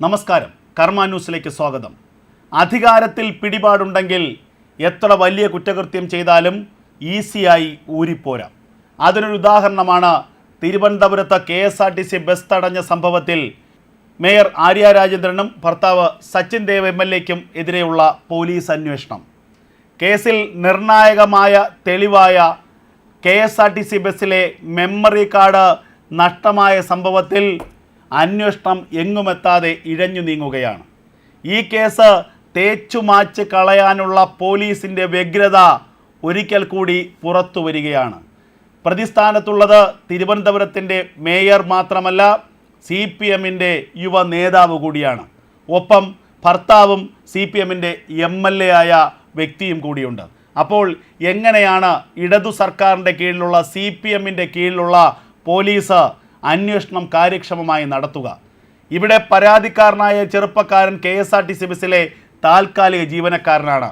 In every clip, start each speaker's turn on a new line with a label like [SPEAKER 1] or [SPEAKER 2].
[SPEAKER 1] നമസ്കാരം. കർമ്മ ന്യൂസിലേക്ക് സ്വാഗതം. അധികാരത്തിൽ പിടിപാടുണ്ടെങ്കിൽ എത്ര വലിയ കുറ്റകൃത്യം ചെയ്താലും ഈസിയായി ഊരിപ്പോരാം. അതിനൊരു ഉദാഹരണമാണ് തിരുവനന്തപുരത്ത് K S R T C bus തടഞ്ഞ സംഭവത്തിൽ മേയർ ആര്യ രാജേന്ദ്രനും ഭർത്താവ് സച്ചിൻ ദേവ് എം എൽ എക്കും എതിരെയുള്ള പോലീസ് അന്വേഷണം. കേസിൽ നിർണായകമായ തെളിവായ K S R T C ബസ്സിലെ മെമ്മറി കാർഡ് നഷ്ടമായ സംഭവത്തിൽ അന്വേഷണം എങ്ങുമെത്താതെ ഇഴഞ്ഞു നീങ്ങുകയാണ്. ഈ കേസ് തേച്ചുമാച്ച് കളയാനുള്ള പോലീസിന്റെ വ്യഗ്രത ഒരിക്കൽ കൂടി പുറത്തു വരികയാണ്. പ്രതിസ്ഥാനത്തുള്ളത് തിരുവനന്തപുരത്തിന്റെ മേയർ മാത്രമല്ല സി പി എമ്മിന്റെ യുവ നേതാവ് കൂടിയാണ്. ഒപ്പം ഭർത്താവും സി പി എമ്മിന്റെ എം എൽ എ ആയ വ്യക്തിയും കൂടിയുണ്ട്. അപ്പോൾ എങ്ങനെയാണ് ഇടതു സർക്കാരിന്റെ കീഴിലുള്ള സി പി എമ്മിന്റെ കീഴിലുള്ള പോലീസ് അന്വേഷണം കാര്യക്ഷമമായി നടത്തുക. ഇവിടെ പരാതിക്കാരനായ ചെറുപ്പക്കാരൻ K S R T C ബസ്സിലെ താൽക്കാലിക ജീവനക്കാരനാണ്.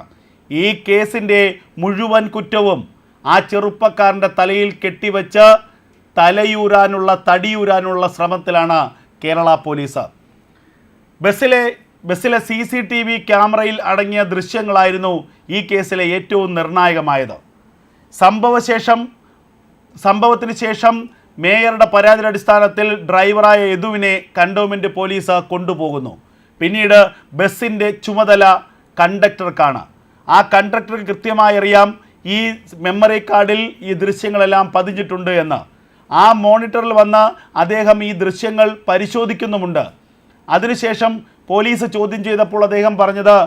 [SPEAKER 1] ഈ കേസിന്റെ മുഴുവൻ കുറ്റവും ആ ചെറുപ്പക്കാരന്റെ തലയിൽ കെട്ടിവെച്ച് തലയൂരാനുള്ള തടിയൂരാനുള്ള ശ്രമത്തിലാണ് കേരള പോലീസ്. ബസ്സിലെ ബസ്സിലെ സി സി ടി വി ക്യാമറയിൽ അടങ്ങിയ ദൃശ്യങ്ങളായിരുന്നു ഈ കേസിലെ ഏറ്റവും നിർണായകമായത്. സംഭവശേഷം സംഭവത്തിന് ശേഷം മേയറുടെ പരാതിയുടെ അടിസ്ഥാനത്തിൽ ഡ്രൈവറായ യദുവിനെ കണ്ടോൺമെന്റ് പോലീസ് കൊണ്ടുപോകുന്നു. പിന്നീട് ബസ്സിന്റെ ചുമതല കണ്ടക്ടർക്കാണ്. ആ കണ്ടക്ടർക്ക് കൃത്യമായി അറിയാം ഈ മെമ്മറി കാർഡിൽ ഈ ദൃശ്യങ്ങളെല്ലാം പതിഞ്ഞിട്ടുണ്ട് എന്ന്. ആ മോണിറ്ററിൽ വന്ന് അദ്ദേഹം ഈ ദൃശ്യങ്ങൾ പരിശോധിക്കുന്നുമുണ്ട്. അതിനുശേഷം പോലീസ് ചോദ്യം ചെയ്തപ്പോൾ അദ്ദേഹം പറഞ്ഞത്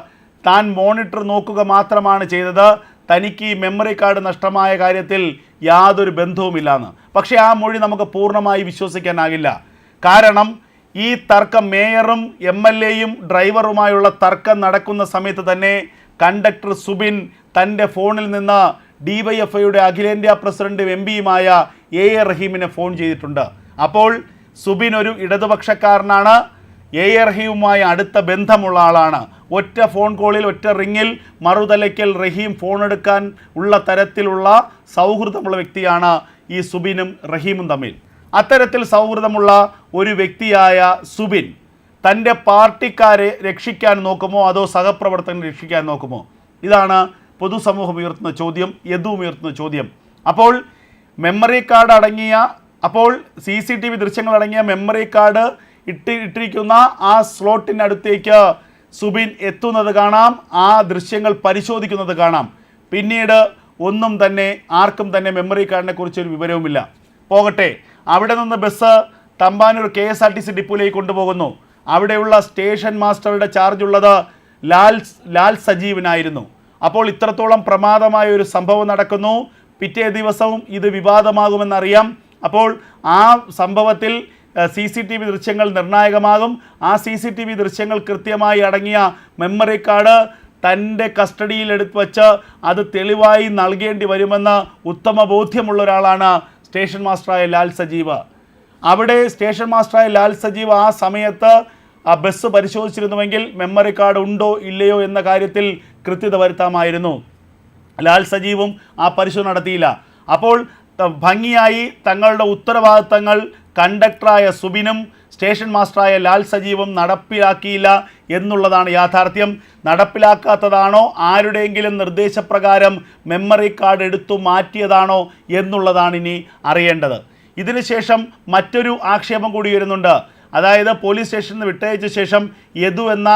[SPEAKER 1] താൻ മോണിറ്റർ നോക്കുക മാത്രമാണ് ചെയ്തത്. തനിക്ക് ഈ മെമ്മറി കാർഡ് നഷ്ടമായ കാര്യത്തിൽ യാതൊരു ബന്ധവുമില്ലാന്ന്. പക്ഷേ ആ മൊഴി നമുക്ക് പൂർണമായി വിശ്വസിക്കാനാകില്ല. കാരണം ഈ തർക്കം മേയറും എം എൽ എയും ഡ്രൈവറുമായുള്ള തർക്കം നടക്കുന്ന സമയത്ത് തന്നെ കണ്ടക്ടർ സുബിൻ തന്റെ ഫോണിൽ നിന്ന് ഡി വൈ എഫ് ഐയുടെ അഖിലേന്ത്യാ പ്രസിഡന്റും എം പിയുമായ എ എ റഹീമിനെ ഫോൺ ചെയ്തിട്ടുണ്ട്. അപ്പോൾ സുബിൻ ഒരു ഇടതുപക്ഷക്കാരനാണ്. എ എ റഹീമുമായി അടുത്ത ബന്ധമുള്ള ആളാണ്. ഒറ്റ ഫോൺ കോളിൽ ഒറ്റ റിങ്ങിൽ മറുതലയ്ക്കൽ റഹീം ഫോൺ എടുക്കാൻ ഉള്ള തരത്തിലുള്ള സൗഹൃദമുള്ള വ്യക്തിയാണ് ഈ സുബിനും റഹീമും തമ്മിൽ. അത്തരത്തിൽ സൗഹൃദമുള്ള ഒരു വ്യക്തിയായ സുബിൻ തന്റെ പാർട്ടിക്കാരെ രക്ഷിക്കാൻ നോക്കുമോ? അതോ സഹപ്രവർത്തകനെ രക്ഷിക്കാൻ നോക്കുമോ? ഇതാണ് പൊതുസമൂഹം ഉയർത്തുന്ന ചോദ്യം യദുവും ഉയർത്തുന്ന ചോദ്യം. അപ്പോൾ മെമ്മറി കാർഡ് അടങ്ങിയ അപ്പോൾ സി സി ടി വി ദൃശ്യങ്ങൾ അടങ്ങിയ മെമ്മറി കാർഡ് ഇട്ടി ഇട്ടിരിക്കുന്ന ആ സ്ലോട്ടിനടുത്തേക്ക് സുബിൻ എത്തുന്നത് കാണാം ആ ദൃശ്യങ്ങൾ പരിശോധിക്കുന്നത് കാണാം. പിന്നീട് ഒന്നും തന്നെ ആർക്കും തന്നെ മെമ്മറി കാർഡിനെ കുറിച്ച് ഒരു വിവരവുമില്ല. പോകട്ടെ അവിടെ നിന്ന് bus Thampanoor K S R T C ഡിപ്പോയിലേക്ക് കൊണ്ടുപോകുന്നു. അവിടെയുള്ള സ്റ്റേഷൻ മാസ്റ്ററുടെ ചാർജ് ഉള്ളത് ലാൽ ലാൽ സജീവനായിരുന്നു. അപ്പോൾ ഇത്രത്തോളം പ്രമാദമായ ഒരു സംഭവം നടക്കുന്നു. പിറ്റേ ദിവസവും ഇത് വിവാദമാകുമെന്നറിയാം. അപ്പോൾ ആ സംഭവത്തിൽ സി സി ടി വി ദൃശ്യങ്ങൾ നിർണായകമാകും. ആ സി സി ടി വി ദൃശ്യങ്ങൾ കൃത്യമായി അടങ്ങിയ മെമ്മറി കാർഡ് തന്റെ കസ്റ്റഡിയിൽ എടുത്ത് വച്ച് അത് തെളിവായി നൽകേണ്ടി വരുമെന്ന് ഉത്തമ ബോധ്യമുള്ള ഒരാളാണ് സ്റ്റേഷൻ മാസ്റ്ററായ ലാൽ സജീവ്. അവിടെ സ്റ്റേഷൻ മാസ്റ്ററായ ലാൽ സജീവ് ആ സമയത്ത് ആ ബസ് പരിശോധിച്ചിരുന്നുവെങ്കിൽ മെമ്മറി കാർഡ് ഉണ്ടോ ഇല്ലയോ എന്ന കാര്യത്തിൽ കൃത്യത വരുത്താമായിരുന്നു. ലാൽ സജീവും ആ പരിശോധന നടത്തിയില്ല. അപ്പോൾ ഭംഗിയായി തങ്ങളുടെ ഉത്തരവാദിത്തങ്ങൾ കണ്ടക്ടറായ സുബിനും സ്റ്റേഷൻ മാസ്റ്ററായ ലാൽ സജീവും നടപ്പിലാക്കിയില്ല എന്നുള്ളതാണ് യാഥാർത്ഥ്യം. നടപ്പിലാക്കാത്തതാണോ? ആരുടെയെങ്കിലും നിർദ്ദേശപ്രകാരം മെമ്മറി കാർഡ് എടുത്തു മാറ്റിയതാണോ എന്നുള്ളതാണ് ഇനി അറിയേണ്ടത്. ഇതിനുശേഷം മറ്റൊരു ആക്ഷേപം കൂടി വരുന്നുണ്ട്. അതായത് പോലീസ് സ്റ്റേഷനിൽ നിന്ന് വിട്ടയച്ച ശേഷം യദു എന്ന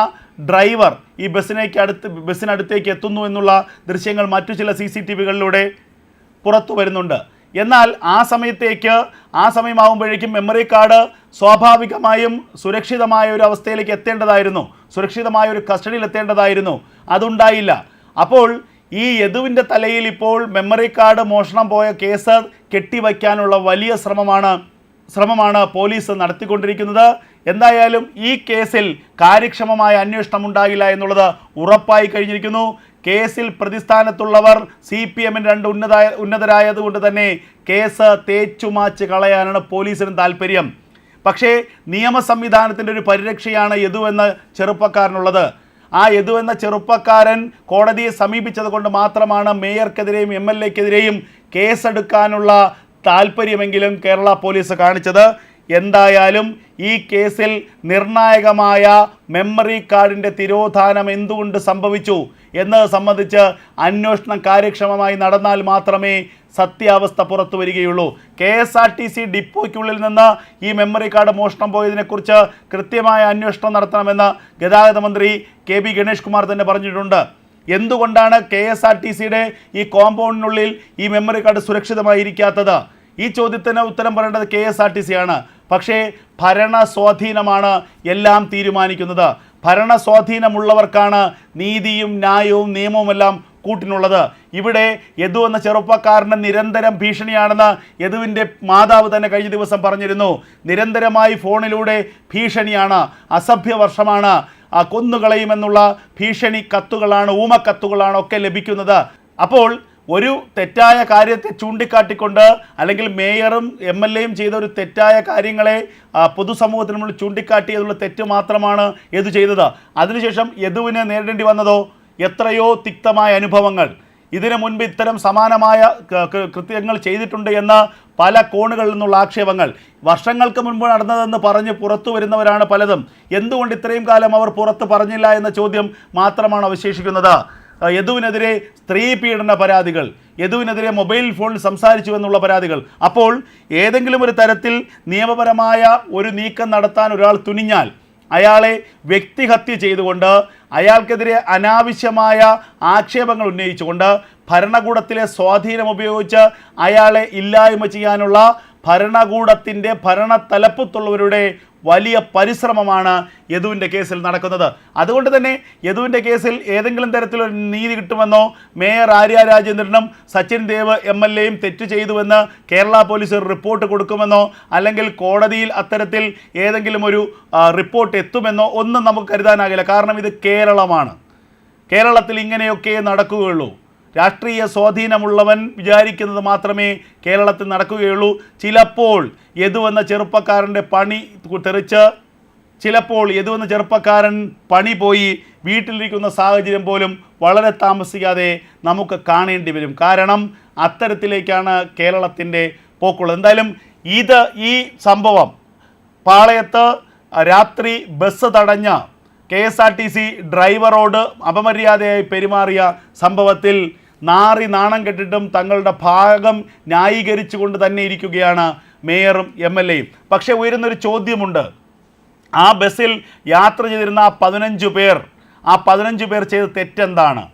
[SPEAKER 1] ഡ്രൈവർ ഈ ബസ്സിനേക്ക് അടുത്ത് ബസ്സിനടുത്തേക്ക് എത്തുന്നു എന്നുള്ള ദൃശ്യങ്ങൾ മറ്റു ചില സി സി ടി വികളിലൂടെ പുറത്തു വരുന്നുണ്ട്. എന്നാൽ ആ സമയത്തേക്ക് ആ സമയമാകുമ്പോഴേക്കും മെമ്മറി കാർഡ് സ്വാഭാവികമായും സുരക്ഷിതമായ ഒരു അവസ്ഥയിലേക്ക് എത്തേണ്ടതായിരുന്നു. സുരക്ഷിതമായ ഒരു കസ്റ്റഡിയിൽ എത്തേണ്ടതായിരുന്നു. അതുണ്ടായില്ല. അപ്പോൾ ഈ യദുവിന്റെ തലയിൽ ഇപ്പോൾ മെമ്മറി കാർഡ് മോഷണം പോയ കേസ് കെട്ടിവയ്ക്കാനുള്ള വലിയ ശ്രമമാണ് ശ്രമമാണ് പോലീസ് നടത്തിക്കൊണ്ടിരിക്കുന്നത്. എന്തായാലും ഈ കേസിൽ കാര്യക്ഷമമായ അന്വേഷണം ഉണ്ടാകില്ല എന്നുള്ളത് ഉറപ്പായി കഴിഞ്ഞിരിക്കുന്നു. കേസിൽ പ്രതിസ്ഥാനത്തുള്ളവർ സി പി എമ്മിന് രണ്ട് ഉന്നതായ ഉന്നതരായതുകൊണ്ട് തന്നെ കേസ് തേച്ചുമാച്ച് കളയാനാണ് പോലീസിന് താല്പര്യം. പക്ഷേ നിയമ സംവിധാനത്തിന്റെ ഒരു പരിരക്ഷയാണ് യദു ചെറുപ്പക്കാരനുള്ളത്. ആ യദു ചെറുപ്പക്കാരൻ കോടതിയെ സമീപിച്ചത് കൊണ്ട് മാത്രമാണ് മേയർക്കെതിരെയും എം എൽ എക്കെതിരെയും കേസെടുക്കാനുള്ള താല്പര്യമെങ്കിലും കേരള പോലീസ് കാണിച്ചത്. എന്തായാലും ഈ കേസിൽ നിർണായകമായ മെമ്മറി കാർഡിന്റെ തിരോധാനം എന്തുകൊണ്ട് സംഭവിച്ചു എന്നത് സംബന്ധിച്ച് അന്വേഷണം കാര്യക്ഷമമായി നടന്നാൽ മാത്രമേ സത്യാവസ്ഥ പുറത്തു വരികയുള്ളൂ. K S R T C ഡിപ്പോയ്ക്കുള്ളിൽ നിന്ന് ഈ മെമ്മറി കാർഡ് മോഷണം പോയതിനെക്കുറിച്ച് കൃത്യമായ അന്വേഷണം നടത്തണമെന്ന് ഗതാഗത മന്ത്രി കെ ബി ഗണേഷ് കുമാർ തന്നെ പറഞ്ഞിട്ടുണ്ട്. എന്തുകൊണ്ടാണ് കെ എസ് ആർ ടി സിയുടെ ഈ കോമ്പൗണ്ടിനുള്ളിൽ ഈ മെമ്മറി കാർഡ് സുരക്ഷിതമായിരിക്കാത്തത്? ഈ ചോദ്യത്തിന് ഉത്തരം പറയേണ്ടത് K S R T C ആണ്. പക്ഷേ ഭരണ സ്വാധീനമാണ് എല്ലാം തീരുമാനിക്കുന്നത്. ഭരണ സ്വാധീനമുള്ളവർക്കാണ് നീതിയും ന്യായവും നിയമവുമെല്ലാം കൂട്ടിനുള്ളത്. ഇവിടെ യദു എന്ന ചെറുപ്പക്കാരന് നിരന്തരം ഭീഷണിയാണെന്ന് യദുവിന്റെ മാതാവ് തന്നെ കഴിഞ്ഞ ദിവസം പറഞ്ഞിരുന്നു. നിരന്തരമായി ഫോണിലൂടെ ഭീഷണിയാണ് അസഭ്യവർഷമാണ് വർഷമാണ്. കൊന്നുകളയുമെന്നുള്ള ഭീഷണി കത്തുകളാണ് ഊമക്കത്തുകളാണ് ഒക്കെ ലഭിക്കുന്നത്. അപ്പോൾ ഒരു തെറ്റായ കാര്യത്തെ ചൂണ്ടിക്കാട്ടിക്കൊണ്ട് അല്ലെങ്കിൽ മേയറും എം എൽ എയും ചെയ്ത ഒരു തെറ്റായ കാര്യങ്ങളെ പൊതുസമൂഹത്തിന് മുന്നിൽ ചൂണ്ടിക്കാട്ടിയതുള്ള തെറ്റ് മാത്രമാണ് യദു ചെയ്തത്? അതിനുശേഷം യദുവിനെ നേരിടേണ്ടി വന്നതോ? എത്രയോ തിക്തമായ അനുഭവങ്ങൾ. ഇതിനു മുൻപ് ഇത്തരം സമാനമായ കൃത്യങ്ങൾ ചെയ്തിട്ടുണ്ട് എന്ന് പല കോണുകളിൽ നിന്നുള്ള ആക്ഷേപങ്ങൾ. വർഷങ്ങൾക്ക് മുൻപ് നടന്നതെന്ന് പറഞ്ഞ് പുറത്തു വരുന്നവരാണ് പലതും. എന്തുകൊണ്ട് ഇത്രയും കാലം അവർ പുറത്ത് പറഞ്ഞില്ല എന്ന ചോദ്യം മാത്രമാണ് അവശേഷിക്കുന്നത്? യദുവിനെതിരെ സ്ത്രീ പീഡന പരാതികൾ യദുവിനെതിരെ മൊബൈൽ ഫോണിൽ സംസാരിച്ചു എന്നുള്ള പരാതികൾ. അപ്പോൾ ഏതെങ്കിലും ഒരു തരത്തിൽ നിയമപരമായ ഒരു നീക്കം നടത്താൻ ഒരാൾ തുനിഞ്ഞാൽ അയാളെ വ്യക്തിഹത്യ ചെയ്തുകൊണ്ട് അയാൾക്കെതിരെ അനാവശ്യമായ ആക്ഷേപങ്ങൾ ഉന്നയിച്ചുകൊണ്ട് ഭരണകൂടത്തിലെ സ്വാധീനം ഉപയോഗിച്ച് അയാളെ ഇല്ലായ്മ ചെയ്യാനുള്ള ഭരണകൂടത്തിന്റെ ഭരണ തലപ്പത്തുള്ളവരുടെ വലിയ പരിശ്രമമാണ് യദുവിന്റെ കേസിൽ നടക്കുന്നത്. അതുകൊണ്ട് തന്നെ യദുവിന്റെ കേസിൽ ഏതെങ്കിലും തരത്തിലൊരു നീതി കിട്ടുമെന്നോ മേയർ ആര്യ രാജേന്ദ്രനും സച്ചിൻ ദേവ് എം എൽ എയും തെറ്റ് ചെയ്തുവെന്ന് കേരള പോലീസ് ഒരു റിപ്പോർട്ട് കൊടുക്കുമെന്നോ അല്ലെങ്കിൽ കോടതിയിൽ അത്തരത്തിൽ ഏതെങ്കിലും ഒരു റിപ്പോർട്ട് എത്തുമെന്നോ ഒന്നും നമുക്ക് കരുതാനാകില്ല. കാരണം ഇത് കേരളമാണ്. കേരളത്തിൽ ഇങ്ങനെയൊക്കെ നടക്കുകയുള്ളൂ. രാഷ്ട്രീയ സ്വാധീനമുള്ളവൻ വിചാരിക്കുന്നത് മാത്രമേ കേരളത്തിൽ നടക്കുകയുള്ളൂ. ചിലപ്പോൾ യദു എന്ന ചെറുപ്പക്കാരന്റെ പണി തെറിച്ച് ചിലപ്പോൾ യദു ചെറുപ്പക്കാരൻ പണി പോയി വീട്ടിലിരിക്കുന്ന സാഹചര്യം പോലും വളരെ താമസിക്കാതെ നമുക്ക് കാണേണ്ടി വരും. കാരണം അത്തരത്തിലേക്കാണ് കേരളത്തിന്റെ പോക്കുള്ളത്. എന്തായാലും ഇത് ഈ സംഭവം പാളയത്ത് രാത്രി ബസ് തടഞ്ഞ K S R T C ഡ്രൈവറോട് അപമര്യാദയായി പെരുമാറിയ സംഭവത്തിൽ നാറി നാണം കെട്ടിട്ടും തങ്ങളുടെ ഭാഗം ന്യായീകരിച്ചുകൊണ്ട് തന്നെ ഇരിക്കുകയാണ് മേയറും എം എൽ എയും. പക്ഷേ ഉയരുന്നൊരു ചോദ്യമുണ്ട്. ആ ബസ്സിൽ യാത്ര ചെയ്തിരുന്ന ആ പതിനഞ്ച് പേർ ആ പതിനഞ്ച് പേർ ചെയ്ത തെറ്റെന്താണ്?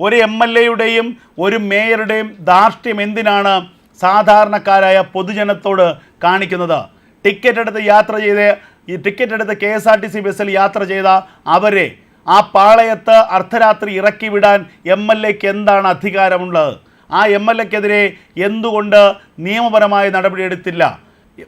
[SPEAKER 1] ഒരു എം എൽ എയുടെയും ഒരു മേയറുടെയും ധാർഷ്ട്യം എന്തിനാണ് സാധാരണക്കാരായ പൊതുജനത്തോട് കാണിക്കുന്നത്? ടിക്കറ്റ് എടുത്ത് യാത്ര ചെയ്ത് ഈ ടിക്കറ്റ് എടുത്ത് K S R T C ബസ്സിൽ യാത്ര ചെയ്ത അവരെ ആ പാളയത്ത് അർദ്ധരാത്രി ഇറക്കി വിടാൻ എം എൽ എക്ക് എന്താണ് അധികാരമുള്ളത്? ആ എം എൽ എക്കെതിരെ എന്തുകൊണ്ട് നിയമപരമായ നടപടിയെടുത്തില്ല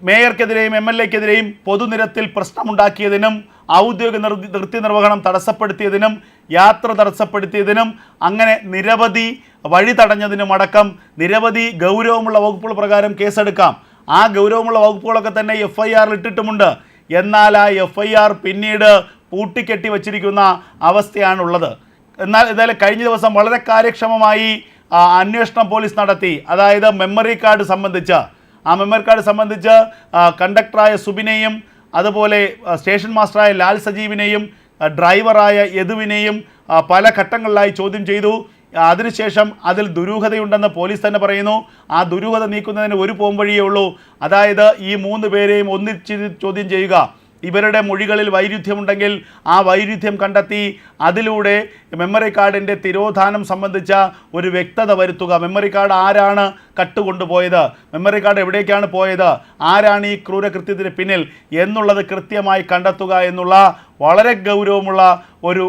[SPEAKER 1] മേയർക്കെതിരെയും എം എൽ എക്കെതിരെയും പൊതുനിരത്തിൽ പ്രശ്നമുണ്ടാക്കിയതിനും ഔദ്യോഗിക കൃത്യനിർവഹണം തടസ്സപ്പെടുത്തിയതിനും യാത്ര തടസ്സപ്പെടുത്തിയതിനും അങ്ങനെ നിരവധി വഴി തടഞ്ഞതിനും അടക്കം നിരവധി ഗൗരവമുള്ള വകുപ്പുകൾ പ്രകാരം കേസെടുക്കാം. ആ ഗൗരവമുള്ള വകുപ്പുകളൊക്കെ തന്നെ എഫ് ഐ ആറിൽ ഇട്ടിട്ടുമുണ്ട്. എന്നാൽ ആ എഫ് ഐ ആർ പിന്നീട് പൂട്ടിക്കെട്ടി വച്ചിരിക്കുന്ന അവസ്ഥയാണുള്ളത്. എന്നാൽ എന്തായാലും കഴിഞ്ഞ ദിവസം വളരെ കാര്യക്ഷമമായി അന്വേഷണം പോലീസ് നടത്തി. അതായത് മെമ്മറി കാർഡ് സംബന്ധിച്ച്. ആ മെമ്മറി കാർഡ് സംബന്ധിച്ച് കണ്ടക്ടറായ സുബിനെയും അതുപോലെ സ്റ്റേഷൻ മാസ്റ്ററായ ലാൽ സജീവിനെയും ഡ്രൈവറായ യദുവിനെയും പല ഘട്ടങ്ങളിലായി ചോദ്യം ചെയ്തു. അതിനുശേഷം അതിൽ ദുരൂഹതയുണ്ടെന്ന് പോലീസ് തന്നെ പറയുന്നു. ആ ദുരൂഹത നീക്കുന്നതിന് ഒരു പോംവഴിയേ ഉള്ളൂ. അതായത് ഈ മൂന്ന് പേരെയും ഒന്നിച്ച് ചോദ്യം ചെയ്യുക. ഇവരുടെ മൊഴികളിൽ വൈരുദ്ധ്യമുണ്ടെങ്കിൽ ആ വൈരുദ്ധ്യം കണ്ടെത്തി അതിലൂടെ മെമ്മറി കാർഡിന്റെ തിരോധാനം സംബന്ധിച്ച ഒരു വ്യക്തത വരുത്തുക. മെമ്മറി കാർഡ് ആരാണ് കട്ടുകൊണ്ടുപോയത്? മെമ്മറി കാർഡ് എവിടേക്കാണ് പോയത്? ആരാണ് ഈ ക്രൂരകൃത്യത്തിന് പിന്നിൽ എന്നുള്ളത് കൃത്യമായി കണ്ടെത്തുക എന്നുള്ള വളരെ ഗൗരവമുള്ള ഒരു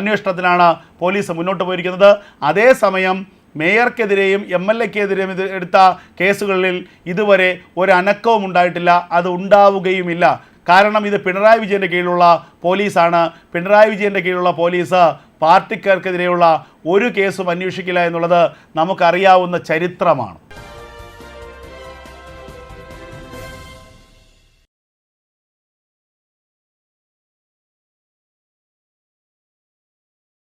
[SPEAKER 1] അന്വേഷണത്തിനാണ് പോലീസ് മുന്നോട്ട് പോയിരിക്കുന്നത്. അതേസമയം മേയർക്കെതിരെയും എം എൽ എക്കെതിരെയും എടുത്ത കേസുകളിൽ ഇതുവരെ ഒരു അനക്കവും ഉണ്ടായിട്ടില്ല അത് ഉണ്ടാവുകയുമില്ല. കാരണം ഇത് പിണറായി വിജയന്റെ കീഴിലുള്ള പോലീസാണ്. പിണറായി വിജയന്റെ കീഴിലുള്ള പോലീസ് പാർട്ടിക്കാർക്കെതിരെയുള്ള ഒരു കേസും അന്വേഷിക്കില്ല എന്നുള്ളത് നമുക്കറിയാവുന്ന ചരിത്രമാണ്.